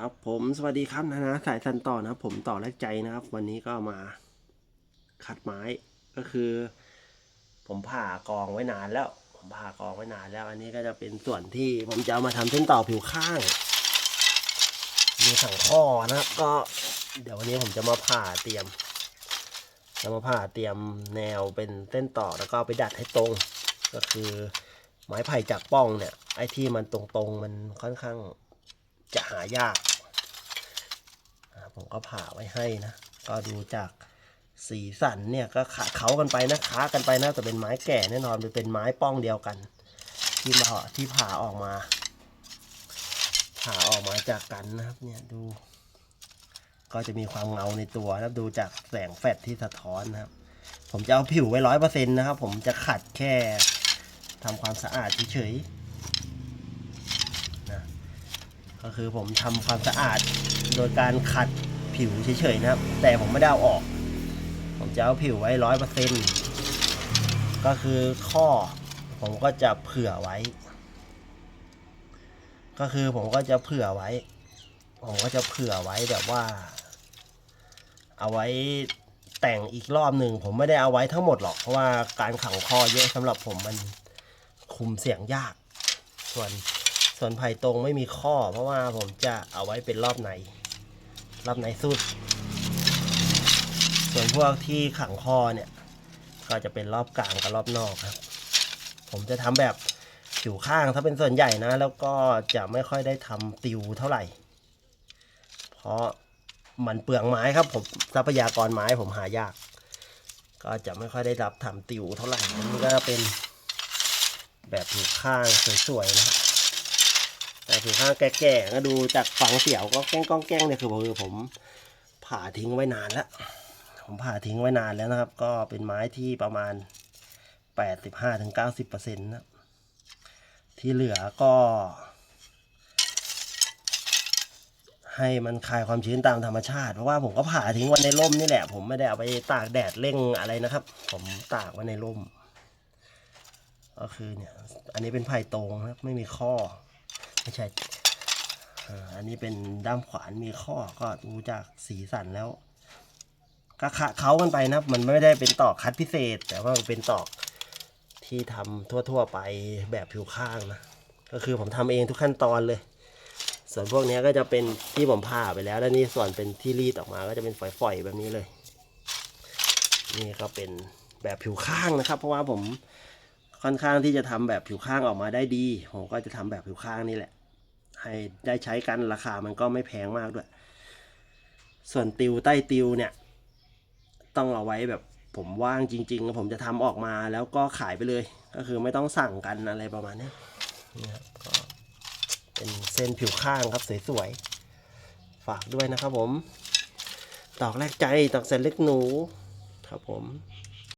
ครับผมสวัสดีครับนะนะสายสันต่อนะผมต่อแรกใจนะครับ วันนี้ก็มาขัดไม้ก็คือ ผมผ่ากองไว้นานแล้ว ผมผ่ากองไว้นานแล้ว อันนี้ก็จะเป็นส่วนที่ผมจะเอามาทำเส้นต่อผิวข้าง มีสั่งข้อนะครับ ก็เดี๋ยววันนี้ผมจะมาผ่าเตรียมจะมาผ่าเตรียมแนวเป็นเส้นต่อแล้วก็ไปดัดให้ตรง ก็คือไม้ไผ่จากป้องเนี่ยไอ้ที่มันตรงๆมันค่อนข้าง จะหายาก ผมก็ผ่าไว้ให้นะ ก็ดูจากสีสันเนี่ยก็ขาเขากันไปนะค้ากันไปนะแต่เป็นไม้แก่แน่นอนเป็นไม้ป้องเดียวกัน ที่มาที่ผ่าออกมา ผ่าออกมาจากกันนะครับเนี่ยดู ก็จะมีความเงาในตัวนะดูจากแสงแฟลชที่สะท้อนนะครับ ผมจะเอาผิวไว้ร้อยเปอร์เซ็นต์นะครับ ผมจะขัดแค่ทำความสะอาดเฉยๆนะ ก็คือผมทำความสะอาดโดยการขัดผิวเฉยๆนะครับ แต่ผมไม่ได้เอาออก ผมจะเอาผิวไว้ร้อยเปอร์เซ็นต์ก็คือข้อผมก็จะเผื่อไว้ ก็คือผมก็จะเผื่อไว้ ผมก็จะเผื่อไว้แบบว่า เอาไว้แต่งอีกรอบหนึ่งผมไม่ได้เอาไว้ทั้งหมดหรอก เพราะว่าการขังคอเยอะสำหรับผมมันคุมเสียงยาก ส่วน ส่วนไผ่ตรงไม่มีข้อ เพราะว่าผมจะเอาไว้เป็นรอบใน รอบในสุด ส่วนพวกที่ขังข้อเนี่ย ก็จะเป็นรอบกลางกับรอบนอกครับ ผมจะทำแบบผิวข้างถ้าเป็นส่วนใหญ่นะ แล้วก็จะไม่ค่อยได้ทำติวเท่าไหร่ เพราะมันเปลืองไม้ครับ ผมทรัพยากรไม้ผมหายาก ก็จะไม่ค่อยได้รับทำติวเท่าไหร่อันนี้ก็เป็นแบบผิวข้างสวยๆนะครับ แต่ผิวข้างแก่ๆก็ดูจากฝังเสียวก็แกล้งก้องแกล้งเนี่ยคือผมผมผ่าทิ้งไว้นานแล้ว ผมผ่าทิ้งไว้นานแล้วนะครับ ก็เป็นไม้ที่ประมาณ 85-90%นะที่เหลือก็ ให้มันคลายความชื้นตามธรรมชาติ เพราะว่าผมก็ผ่าทิ้งไว้ในร่มนี่แหละ ผมไม่ได้เอาไปตากแดดเร่งอะไรนะครับ ผมตากไว้ในร่ม ก็คือเนี่ย อันนี้เป็นไผ่ตรงนะครับ ไม่มีข้อ ไม่ใช่อันนี้เป็นด้ามขวานมีข้อก็ดูจากสีสันแล้วก็คะเขากันไปนะมันไม่ได้เป็นตอกคัดพิเศษ แต่ว่าเป็นตอกที่ทำทั่ว ๆ ไปแบบผิวข้างนะก็คือผมทำเองทุกขั้นตอนเลย ส่วนพวกนี้ก็จะเป็นที่ผมผ่าไปแล้ว แล้วนี่ส่วนเป็นที่รีดออกมาก็จะเป็นฝอยๆแบบนี้เลย นี่ก็เป็นแบบผิวข้างนะครับ เพราะว่าผม ค่อนข้างที่จะทำแบบผิวข้างออกมาได้ดี ผมก็จะทำแบบผิวข้างนี่แหละ ให้ได้ใช้กันราคามันก็ไม่แพงมากด้วย ส่วนติวใต้ติวเนี่ย ต้องเอาไว้แบบผมว่างจริงๆผมจะทำออกมาแล้วก็ขายไปเลย ก็คือไม่ต้องสั่งกันอะไรประมาณนี้นี่ครับก็เป็นเส้นผิวข้างครับสวยๆฝากด้วยนะครับผม ตอกแรกใจตอกเส้นเล็กหนูครับผม